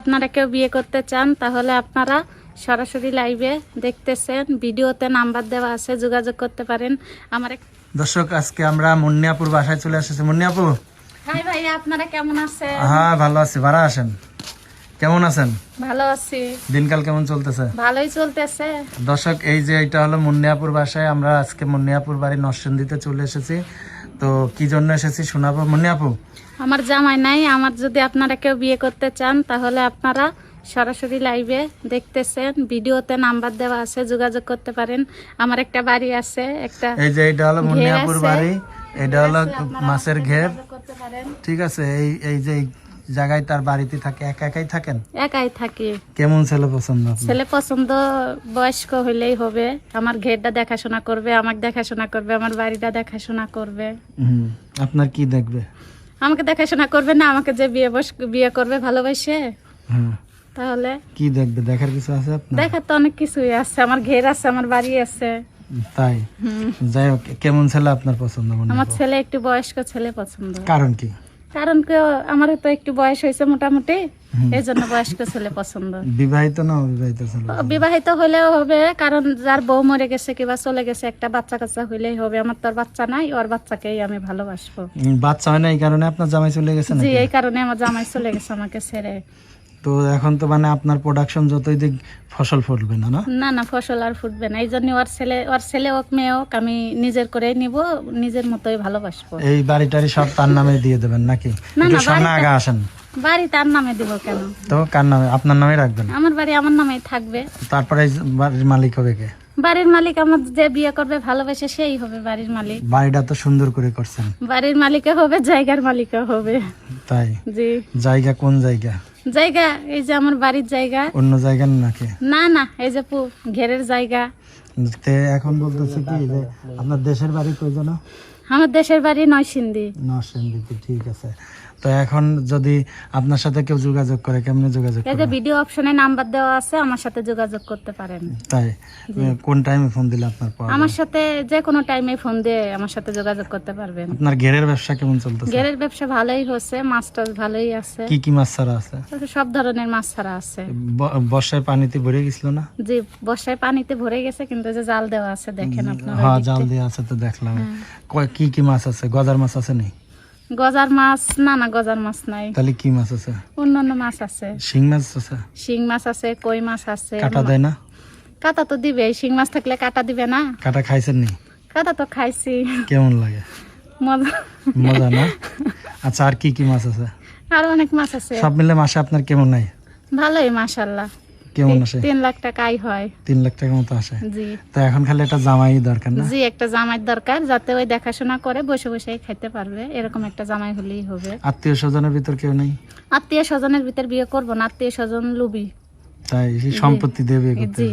আপনারা কেউ বিয়ে করতে চান তাহলে আপনারা সরাসরি লাইভে দেখতেছেন। ভিডিওতে নাম্বার দেওয়া আছে যোগাযোগ করতে পারেন। আমার এক- দর্শক আজকে আমরা মুন্নিয়াপুর বাসায় চলে এসেছি। মুন্নিয়াপু? হাই ভাইয়া আপনারা কেমন আছেন? হ্যাঁ ভালো আছি। ভাড়া আসেন। কেমন আছেন? ভালো আছি। দিনকাল কেমন চলতেছে? ভালোই চলতেছে। দর্শক এই যে এটা হলো মুন্নিয়াপুর বাসায়। আমরা আজকে মুন্নিয়াপুর বাড়ি নরসিংদীতে চলে এসেছি। তো কি জন্য এসেছি শোনাবো? মনে আপু? আমার জামাই নাই আমার যদি আপনারা কেউ বিয়ে করতে চান তাহলে আপনারা সরাসরি লাইভে দেখতেছেন। ভিডিওতে নাম্বার দেওয়া আছে যোগাযোগ করতে পারেন। আমার একটা বাড়ি আছে একটা এই যে এটা হলো মুন্নিয়াপুর বাড়ি এটা হলো মাছের ঘের। ঠিক আছে এই এই যে জায়গায় তার বাড়িতে থাকে একা একাই থাকেন? একাই থাকি। কেমন ছেলে পছন্দ ছেলে পছন্দ বয়স্ক হইলেই হবে। আমার ঘেরটা দেখাশোনা করবে আমাকে দেখাশোনা করবে আমার বাড়িটা দেখাশোনা করবে। হুম, আপনার কি দেখবে? আমাকে দেখাশোনা করবে না আমাকে যে বিয়ে বস বিয়ে করবে ভালোবাসে? হুম, তাহলে? কি দেখবে? দেখার কিছু আছে আপনার? দেখার তো অনেক কিছুই আছে আমার ঘের আছে আমার বাড়ি আছে। তাই? হুম। যাই হোক কেমন ছেলে আপনার পছন্দ মনে আমার ছেলে একটু বয়স্ক ছেলে পছন্দ। কারণ কি? কারণ কেউ আমার তো একটু বয়স হয়েছে মোটামুটি এই জন্য বয়স্ক ছেলে পছন্দ। বিবাহিত না অবিবাহিত ছেলে? বিবাহিত হলেও হবে কারণ যার বউ মরে গেছে কিবা চলে গেছে একটা বাচ্চা কাচ্চা হইলেই হবে। আমার তো আর বাচ্চা নাই ওর বাচ্চাকেই আমি ভালোবাসবো। বাচ্চা হয় না এই কারণে আপনার জামাই চলে গেছে জি এই কারণে আমার জামাই চলে গেছে আমাকে ছেড়ে। তো এখন তো মানে আপনার প্রোডাকশন যতই দিক ফসল ফুটবে না না? না না ফসল আর ফুটবে না। এই জন্য ওর ছেলে ওর ছেলে হোক মেয়ে হোক আমি নিজের করে নিব নিজের মতোই ভালোবাসবো। এই বাড়ি টাড়ি সব তার নামে দিয়ে দেবেন নাকি? না, একটু না, সামনে বাড়িটা- আসেন। বাড়ি তার নামে দিব কেন? তো কার নামে? আপনার নামে রাখবেন? আমার বাড়ি আমার নামেই থাকবে। তারপরে বাড়ির মালিক হবে কে? বাড়ির মালিক আমার যে বিয়ে করবে ভালোবেসে সেই হবে বাড়ির মালিক। বাড়িটা তো সুন্দর করে করছেন। বাড়ির মালিকও হবে জায়গার মালিকও হবে। তাই? জি। জায়গা কোন জায়গা? জায়গা এই যে আমার বাড়ির জায়গা। অন্য জায়গা নাকি? না না এই যে ঘেরের জায়গা। এখন বলতেছে কি যে আপনার দেশের বাড়ি কই যেন? আমার দেশের বাড়ি নয়সিন্দি। নরসিংদীতে ঠিক আছে। তো এখন যদি আপনার সাথে কেউ যোগাযোগ করে কেমনে যোগাযোগ এই যে ভিডিও অপশনে নাম্বার দেওয়া আছে আমার সাথে যোগাযোগ করতে পারেন। তাই? কোন টাইমে ফোন দিলে আপনার পাওয়া আমার সাথে যে কোনো টাইমে ফোন দিয়ে আমার সাথে যোগাযোগ করতে পারবেন। আপনার ঘেরের ব্যবসা কেমন চলতেছে? ঘেরের ব্যবসা ভালোই হচ্ছে মাছ টাছ ভালোই আছে। কি কি মাছ ছাড়া আছে? সব ধরনের মাছ ছাড়া আছে। বর্ষায় পানিতে ভরে গেছিল না? জি বর্ষায় পানিতে ভরে গেছে কিন্তু যে জাল দেওয়া আছে দেখেন আপনারা হ্যাঁ জাল দিয়ে আছে তো দেখলাম। কয়- কি কি মাছ আছে? গজার মাছ আছে নি গজার মাছ না না গজার মাছ নাই। তাহলে কি মাছ আছে? অন্যান্য মাছ আছে। শিং মাছ আছে? শিং মাছ আছে কই মাছ আছে। কাটা দেয় না? কাটা তো দিবে শিং মাছ থাকলে কাটা দিবে না। কাটা খাইছেন নি? কাটা তো খাইছি। কেমন লাগে? মজা। মজা না? আচ্ছা আর কি কি মাছ আছে? আর অনেক মাছ আছে। সব মিলে মাসে আপনার কেমন নাই? ভালোই মাশাল্লাহ কেমন আসে? তিন লাখ টাকা হয়। তিন লাখ টাকার মতো আসে? জি। তো এখন খালি একটা জামাই দরকার না? জি একটা জামাই দরকার যাতে ওই দেখাশোনা করে বসে বসে খাইতে পারবে। এরকম একটা জামাই হলেই হবে। আত্মীয় স্বজনের ভিতর কেউ নেই? আত্মীয় স্বজনের ভিতর বিয়ে করব না আত্মীয় স্বজন লুবি। তাই সম্পত্তি দেবে করতে।